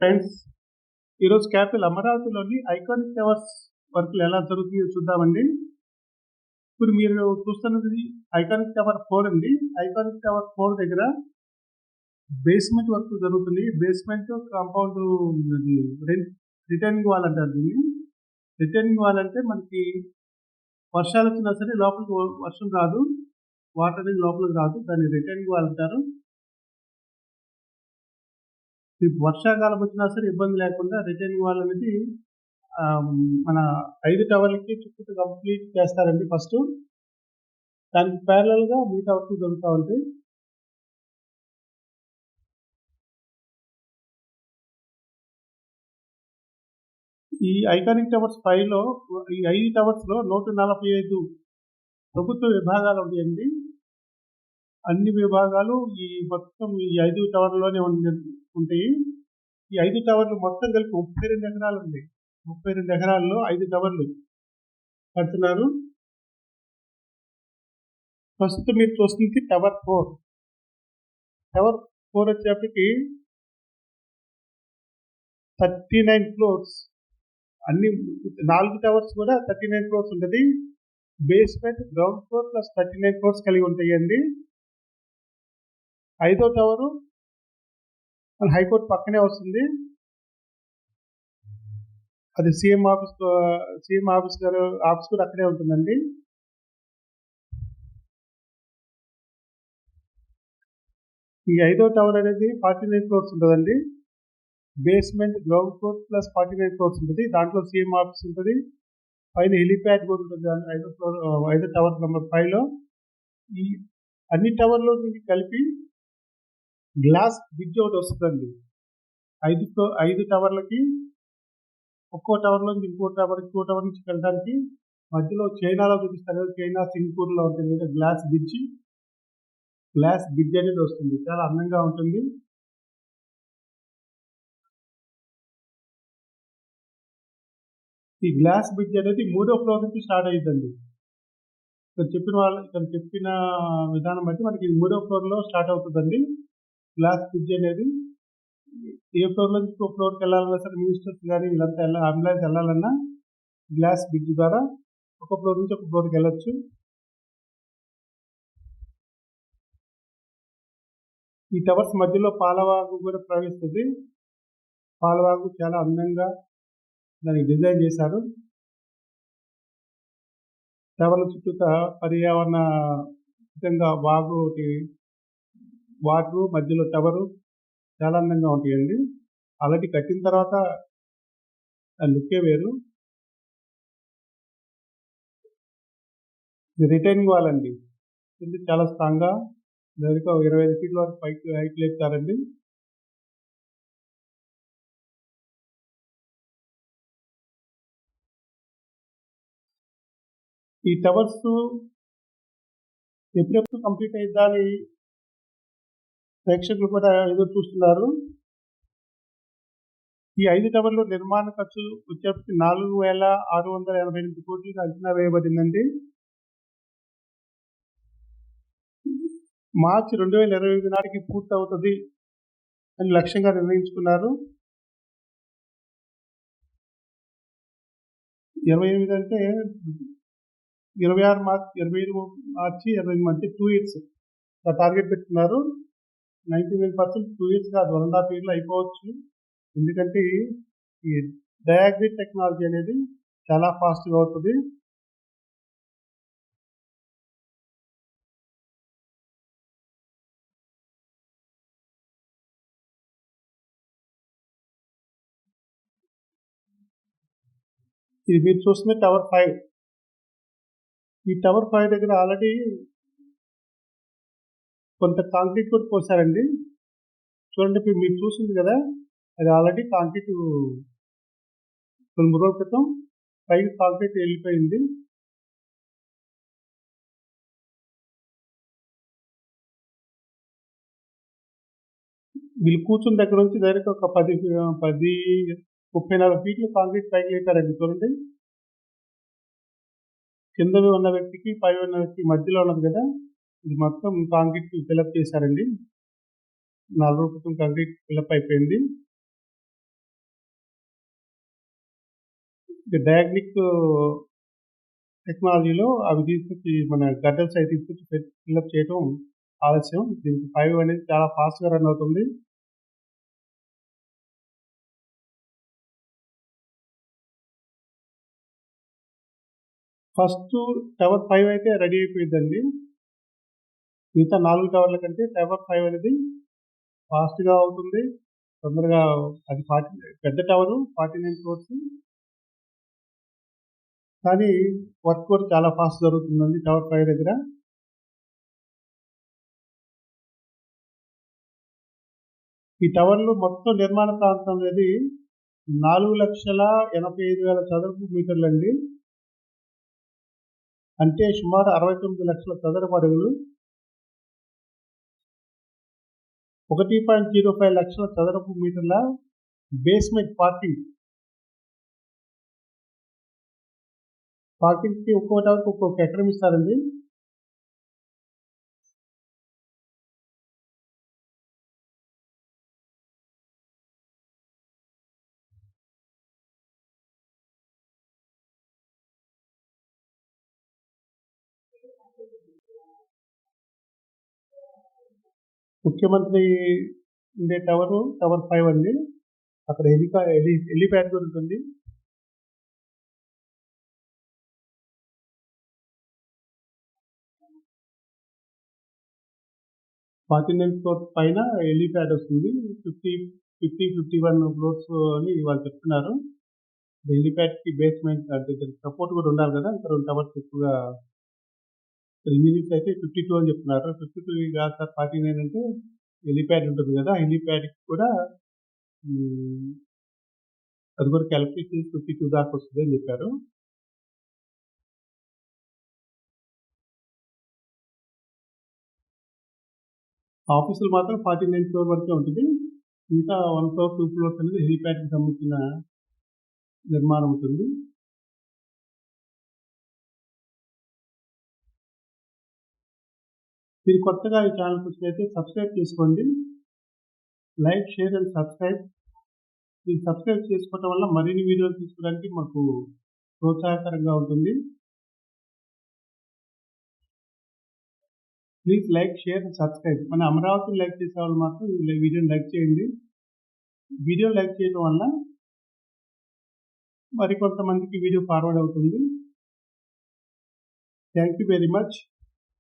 Friends ఈరోజు capital అమరావతిలోని iconic towers వర్క్లు ఎలా జరుగుతుందో చూద్దామండి. ఇప్పుడు మీరు చూస్తున్నది ఐకానిక్ టవర్ ఫోర్ అండి. ఐకానిక్ టవర్ ఫోర్ దగ్గర బేస్మెంట్ వర్క్ జరుగుతుంది. బేస్మెంట్ కాంపౌండ్ రిటర్నింగ్ వాల్ అంటారు దీన్ని. రిటర్నింగ్ వాల్ అంటే మనకి వర్షాలు వచ్చినా సరే లోపలికి వర్షం రాదు. వాటర్ అనేది లోపలికి రాదు. దాన్ని రిటర్నింగ్ వాల్ అంటారు. వర్షాకాలం వచ్చినా సరే ఇబ్బంది లేకుండా రిటర్నింగ్ వాళ్ళు అనేది మన ఐదు టవర్లకి చుట్టూ కంప్లీట్ చేస్తారండి ఫస్ట్. దానికి ప్యారలల్గా గా మిగతా వర్క్ జరుగుతూ ఉంటాయి ఈ ఐకానిక్ టవర్స్ ఫైవ్లో ఈ ఐదు టవర్స్లో నూట నలభై ఐదు ప్రభుత్వ విభాగాలు ఉంటాయండి అన్ని విభాగాలు ఈ మొత్తం ఈ ఐదు టవర్లోనే ఉంది ఉంటాయి ఈ ఐదు టవర్లు మొత్తం కలిపి ముప్పై రెండు ఎకరాలు ఉంది ముప్పై రెండు ఎకరాల్లో ఐదు టవర్లు కడుతున్నారు. ప్రస్తుతం మీరు చూస్తుంది టవర్ ఫోర్. టవర్ ఫోర్ వచ్చేప్పటికి థర్టీ నైన్ ఫ్లోర్స్. అన్ని నాలుగు టవర్స్ కూడా థర్టీ నైన్ ఫ్లోర్స్ ఉంటుంది. Basement ground floor plus thirty nine floors కలిగి ఉంటాయండి. ఐదో టవరు మన హైకోర్టు పక్కనే వస్తుంది. అది సీఎం ఆఫీస్ సీఎం ఆఫీస్ గారు ఆఫీస్ కూడా అక్కడే ఉంటుందండి. ఈ ఐదో టవర్ అనేది ఫార్టీ నైన్ ఫ్లోర్స్ ఉంటుందండి. Basement ground floor plus forty nine floors ఉంటుంది. దాంట్లో సీఎం ఆఫీస్ ఉంటుంది. పైన హెలిప్యాడ్ కూడా ఉంటుంది ఐదో ఫ్లోర్ ఐదో టవర్ నెంబర్ ఫైవ్లో ఈ అన్ని టవర్లో కలిపి గ్లాస్ బ్రిడ్జ్ ఒకటి వస్తుందండి. ఐదు ఐదు టవర్లకి ఒక్కో టవర్ నుంచి ఇంకో టవర్ ఇంకో టవర్ నుంచి వెళ్ళడానికి మధ్యలో చైనాలో చూపిస్తారు చైనా సింగపూర్లో ఉంటుంది కదా గ్లాస్ బ్రిడ్జ్. గ్లాస్ బ్రిడ్జ్ అనేది వస్తుంది. చాలా అందంగా ఉంటుంది. ఈ గ్లాస్ బ్రిడ్జ్ అనేది మూడో ఫ్లోర్ నుంచి స్టార్ట్ అయ్యిందండి ఇక్కడ చెప్పిన వాళ్ళు ఇక్కడ చెప్పిన విధానం బట్టి మనకి మూడో ఫ్లోర్లో స్టార్ట్ అవుతుందండి. గ్లాస్ బ్రిడ్జ్ అనేది ఏ ఫ్లోర్ నుంచి ఇంకో ఫ్లోర్కి వెళ్ళాలన్నా సరే మినిస్టర్స్ కానీ వీళ్ళంతా వెళ్ళ అంబులెన్స్ వెళ్ళాలన్నా గ్లాస్ బ్రిడ్జ్ ద్వారా ఒక ఫ్లోర్ నుంచి ఒక ఫ్లోర్కి వెళ్ళొచ్చు. ఈ టవర్స్ మధ్యలో పాలవాగు కూడా ప్రవహిస్తుంది. పాలవాగు చాలా అందంగా దానికి డిజైన్ చేశారు. టవర్ల చుట్టూ పర్యావరణ విధంగా వాగు ఒకటి వాటర్ మధ్యలో టవరు చాలా అందంగా ఉంటాయండి. అలాంటి కట్టిన తర్వాత లుక్కే వేరు. ఇది రిటైనింగ్ వాల్ అండి. ఇది చాలా స్ట్రాంగ్గా దానికి ఇరవై ఐదు ఫీట్ల వరకు పైకి హైట్ లేపుతారండి. ఈ టవర్స్ ఎప్పుడెప్పుడు కంప్లీట్ అయిద్దా అని ప్రేక్షకులు కూడా ఎదురు చూస్తున్నారు. ఈ ఐదు టవర్లు నిర్మాణ ఖర్చు వచ్చేప్పటికి నాలుగు వేల ఆరు వందల ఎనభై ఎనిమిది కోట్లుగా అంచనా వేయబడిందండి. మార్చి రెండు వేల ఇరవై ఐదు నాటికి పూర్తి అవుతుంది అని లక్ష్యంగా నిర్ణయించుకున్నారు. ఇరవై ఎనిమిది అంటే ఇరవై ఆరు మార్చి ఇరవై ఐదు మార్చి ఇరవై ఎనిమిది అంటే టూ ఇయర్స్ టార్గెట్ పెట్టుకున్నారు. Ninety nine percent two years కాదు వన్ అండ్ హాఫ్ ఇయర్లో అయిపోవచ్చు. ఎందుకంటే ఈ డయాగ్రిడ్ టెక్నాలజీ అనేది చాలా ఫాస్ట్గా అవుతుంది. ఇది మీరు చూస్తున్న టవర్ ఫైవ్. ఈ టవర్ ఫైవ్ దగ్గర ఆల్రెడీ కొంత కాంక్రీట్ కూడా పోసారండి చూడండి ఇప్పుడు మీరు చూసింది కదా అది ఆల్రెడీ కాంక్రీట్ కొన్ని రోజుల క్రితం పైన కాంక్రీట్ వెళ్ళిపోయింది. వీళ్ళు కూర్చున్న దగ్గర నుంచి డైరెక్ట్ ఒక పది పది ముప్పై నాలుగు ఫీట్లు కాంక్రీట్ పైకి లేపారండి. చూడండి. కింద ఉన్న వ్యక్తికి పై ఉన్న వ్యక్తి మధ్యలో ఉన్నది కదా. ఇది మొత్తం కాంక్రీట్ ఫిలప్ చేశారండి. నాలుగు రోజుల క్రితం కాంక్రీట్ ఫిలప్ అయిపోయింది. డయాగ్నిక్ టెక్నాలజీలో అవి తీసుకొచ్చి మన గడ్డల్స్ అవి తీసుకొచ్చి ఫిల్అప్ చేయడం ఆలస్యం. దీనికి ఫైవ్ అనేది చాలా ఫాస్ట్గా రన్ అవుతుంది. ఫస్ట్ టవర్ ఫైవ్ అయితే రెడీ అయిపోయిందండి మిగతా నాలుగు టవర్ల కంటే టవర్ ఫైవ్ అనేది ఫాస్ట్గా అవుతుంది. తొందరగా అది ఫార్టీ పెద్ద టవరు ఫార్టీ నైన్ క్రోర్స్. కానీ వర్క్ కూడా చాలా ఫాస్ట్ జరుగుతుందండి టవర్ ఫైవ్ దగ్గర. ఈ టవర్లు మొత్తం నిర్మాణ ప్రాంతం అనేది నాలుగు లక్షల ఎనభై ఐదు వేల చదరపు మీటర్లు అండి అంటే సుమారు అరవై తొమ్మిది లక్షల చదరపు అడుగులు. ఒకటి పాయింట్ జీరో ఫైవ్ లక్షల చదరపు మీటర్ల బేస్మెంట్ పార్కింగ్ పార్కింగ్కి ఒక్కొక్క ఒక్కొక్క ఎకరం ఇస్తారండి. ముఖ్యమంత్రి ఉండే టవర్ టవర్ ఫైవ్ అండి. అక్కడ హెలికా హెలి హెలిప్యాడ్ కూడా ఉంటుంది. ఫార్టీ నైన్ ఫ్లోర్ పైన హెలిప్యాడ్ వస్తుంది. Fifty fifty fifty one floors అని వాళ్ళు చెప్తున్నారు. హెలిప్యాడ్కి బేస్మెంట్ అంటే సపోర్ట్ కూడా ఉండాలి కదా. ఇంకా రెండు టవర్స్ ఎక్కువగా ఇంజనీర్స్ అయితే ఫిఫ్టీ టూ అని చెప్తున్నారు. ఫిఫ్టీ టూ కాదు సార్ ఫార్టీ నైన్ అంటే హెలిప్యాడ్ ఉంటుంది కదా హెలిప్యాడ్కి కూడా అది కూడా క్యాలిక్యులేషన్ ఫిఫ్టీ టూ దాకా వస్తుంది అని చెప్పారు. ఆఫీసులు మాత్రం ఫార్టీ నైన్ ఫ్లోర్ వరకే ఉంటుంది. ఇంకా వన్ ఫ్లోర్ టూ ఫ్లోర్స్ అనేది హెలిప్యాడ్కి సంబంధించిన నిర్మాణం ఉంటుంది. మీరు కొత్తగా ఈ ఛానల్కి వచ్చినైతే సబ్స్క్రైబ్ చేసుకోండి. Like share and subscribe. మీరు సబ్స్క్రైబ్ చేసుకోవటం వల్ల మరిన్ని వీడియోలు తీసుకోవడానికి మాకు ప్రోత్సాహకరంగా ఉంటుంది. Please like share and subscribe. మన అమరావతిని లైక్ చేసే వాళ్ళు మాత్రం ఈ వీడియోని లైక్ చేయండి. వీడియో లైక్ చేయడం వల్ల మరికొంతమందికి వీడియో ఫార్వర్డ్ అవుతుంది. Thank you very much.